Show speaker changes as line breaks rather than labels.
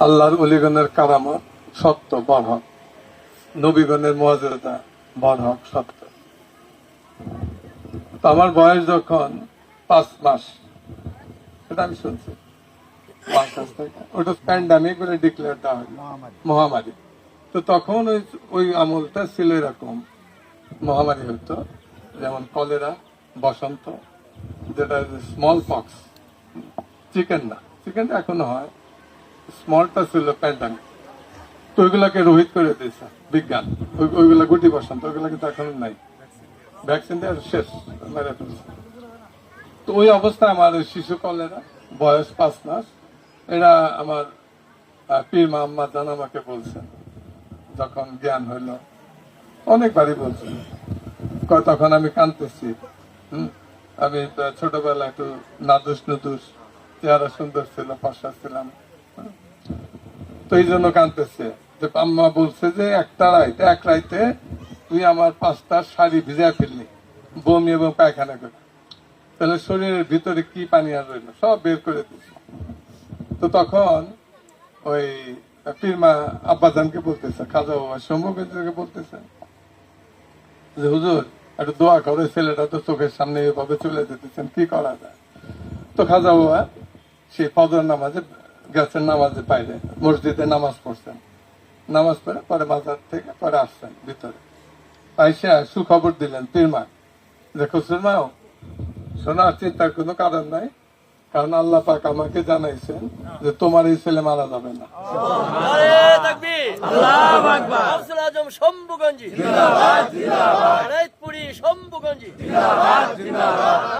আল্লাহর অলিগণের কারামত সত্য বরহক নবীগণের মর্যাদা বরহক সত্য। তো আমার বয়স যখন পাঁচ মাস এটা আমি শুনছি। থেকে। ওটা প্যান্ডামিক বলে ডিক্লেয়ার দেওয়া হয় মহামারী। তো তখন ওই ওই আমলটা ছিল এরকম। মহামারী হতো যেমন কলেরা বসন্ত যেটা স্মল পক্স চিকেন না। চিকেন এখনও হয়। স্মলটা ছিল প্যান্ডামিক তো ওইগুলাকে রোহিত করে দিয়েছে বিজ্ঞান। ওইগুলা গুটি বসন্ত ওইগুলা কিন্তু এখন নাই। ভ্যাকসিন দেওয়া শেষ তো ওই অবস্থায় আমার শিশু কলেরা বয়স পাঁচ মাস এরা আমার পীর মাম্মা জান আমাকে বলছেন যখন জ্ঞান হইল অনেকবারই বলছেন তখন আমি কাঁদতেছি হুম, আমি আহ, ছোটবেলায় একটু নাদুস নুদুস চেহারা সুন্দর ছিল ফর্সা ছিলাম। তো এই জন্য কাঁদতেছে যে আম্মা বলছে যে একটা রাইতে, এক রাইতে তুই আমার পাঁচটা শাড়ি ভিজায় ফেললি, বমি এবং পায়খানা করে। তাহলে শরীরের ভিতরে কি পানি আর রইল? সব বের করে দিয়েছে তো তখন ওই পীরমা আব্বাজানকে বলতেছে, খাজা বাবা সম্মুখকে বলতেছে? যে হুজুর, একটু দোয়া করে ছেলেটা তো চোখের সামনে এভাবে চলে যেতেছেন কি করা যায়? তো খাজা বাবা সে ফজর নামাজে গেছেন নামাজে বাইরে মসজিদে নামাজ পড়ছেন। নামাজ পড়ে পরে বাজার থেকে পরে আসছেন ভিতরে। আইসা সুখবর দিলেন পীরমা যে খুসরমাও শোনার চিন্তার কোনো কারণ নাই কারণ আল্লাহ পাক আমাকে জানাইছেন যে তোমার এই ছেলে মারা যাবে না।
শম্ভুগঞ্জি। জিন্দাবাদ জিন্দাবাদ। শম্ভুগঞ্জি।